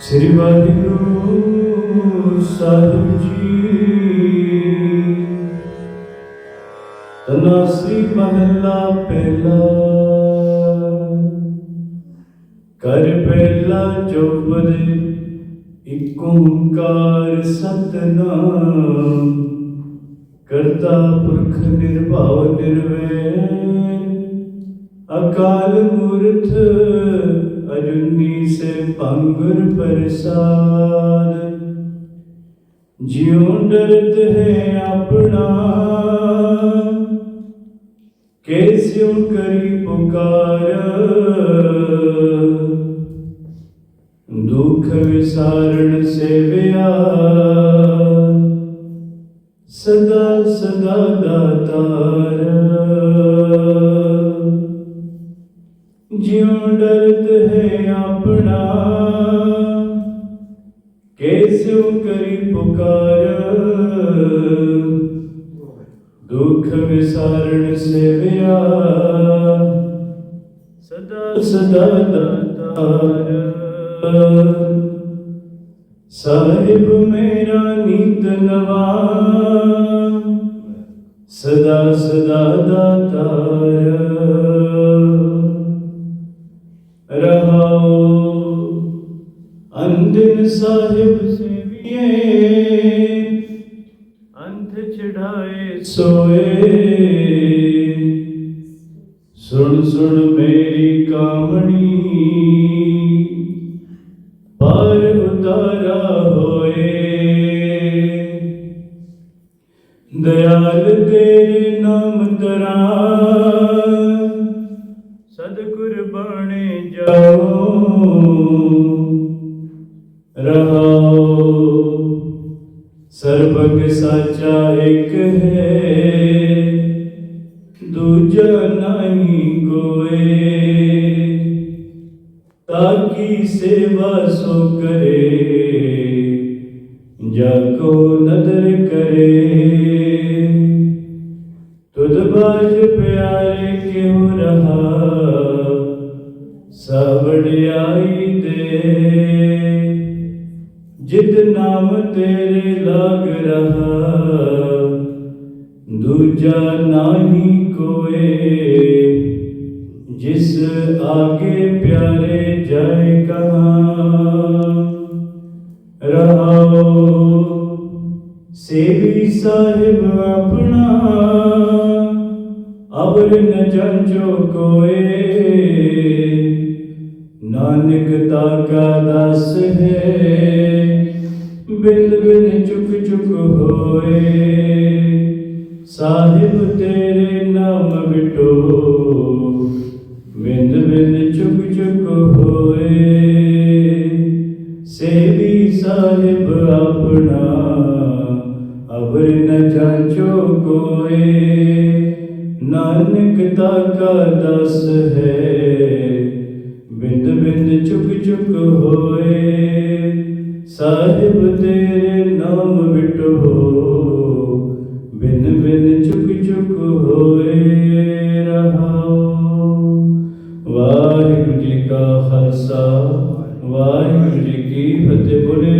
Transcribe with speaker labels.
Speaker 1: ਸ੍ਰੀ ਵਾਹਿਗੁਰੂ ਸਾਹਿਬ ਜੀ ਤਨਾ ਮਹਲਾ ਪਹਿਲਾ ਕਰ ਪਹਿਲਾ ਚੌਪਦੇ ਇਕ ਓੰਕਾਰ ਸਤਨਾਮ ਕਰਤਾ ਪੁਰਖ ਨਿਰਭਉ ਨਿਰਵੈਰ ਅਕਾਲ ਮੂਰਤ ਅਜੂਨੀ ਸੇ ਪੰਗੁਰ ਪ੍ਰਸਾਦ ਜਿਉ ਡਰਤ ਹੈ ਆਪਣਾ ਕੈਸਿਉ ਕਰੀ ਪੁਕਾਰ ਦੁਖ ਵਿਸਾਰਣ ਸੇ ਜਿਉ ਡਰਤ ਹੈ ਆਪਣਾ ਕੈਸਿਉ ਕਰੀ ਪੁਕਾਰ। ਦੁਖ ਵਿਸਾਰਣ ਸੇਵਿਆ, ਸਦਾ ਸਦਾ ਦਾਤਾਰ। ਸਾਹਿਬ ਮੇਰਾ ਨੀਤ ਨਵਾ, ਸਦਾ ਸਦਾ ਦਾਤਾਰ। ਅੰਦਿਨ ਸਾਹਿਬ ਸੇਵੀਏ, ਅੰਧ ਚੜਾਏ ਸੋਏ। ਸੁਣ ਸੁਣ ਮੇਰੀ ਕਾਮਣੀ ਪਰ ਉਤਾਰਾ ਹੋਏ। ਦਇਆਲ ਤੇਰੇ ਨਾਮ ਤਰਾ ਸਤਿਗੁਰ ਬਾਣੇ ਜਾਓ। ਸਰਬਗ ਸਾਚਾ ਇੱਕ ਹੈ, ਦੂਜਾ ਨਹੀਂ ਕੋਏ ਤਾਕੀ ਸੇਵਾ ਸੋ ਕਰੇ, ਜਾ ਕੋ ਨਦਰ ਕਰੇ। ਤੁਧ ਬਾਜ ਪਿਆਰੇ ਕਿਉ ਰਹਾ ਸਵੜਿਆਈ ਦੇ। ਜਿਤ ਨਾਮ ਤੇਰੇ ਲਾਗ ਰਹਾ। ਦੂਜਾ ਨਹੀਂ ਕੋਏ, ਜਿਸ ਆਗੇ ਪਿਆਰੇ ਜਾਏ ਕਹਾਂ। ਰਹਾਓ, ਸੇਵੀ ਸਾਹਿਬ ਆਪਣਾ ਅਬਰ ਨ ਜੰਜੋ ਕੋਏ। ਨਾਨਕ ਤਾ ਕਾ ਦਾਸ ਹੈ ਬਿੰਦ ਬਿਨ ਚੁਕ ਚੁਕ ਹੋਏ। ਸਾਹਿਬ ਤੇਰੇ ਨਾਮ ਵਿਟੋ ਬਿੰਦ ਬਿਨ ਚੁਕ ਚੁਕ ਹੋਏ। ਸੇਵੀ ਸਾਹਿਬ ਆਪਣਾ ਅਬਰ ਨ ਜਾਂਚੋ ਕੋਏ। ਨਾਨਕ ਤਾ ਕਾ ਦਸ ਹੈ ਬਿੰਦ ਬਿੰਦ ਚੁਕ ਚੁਕ ਹੋਏ। ਸਾਹਿਬ ਤੇਰੇ ਨਾਮ ਵਿਟੋ ਬਿਨ ਬਿਨ ਚੁਕ ਚੁਕ ਹੋਏ ਰਹਾਉ। ਵਾਹਿਗੁਰੂ ਜੀ ਕਾ ਖਾਲਸਾ, ਵਾਹਿਗੁਰੂ ਜੀ ਕੀ ਫਤਿਹ। ਬੋਲੇ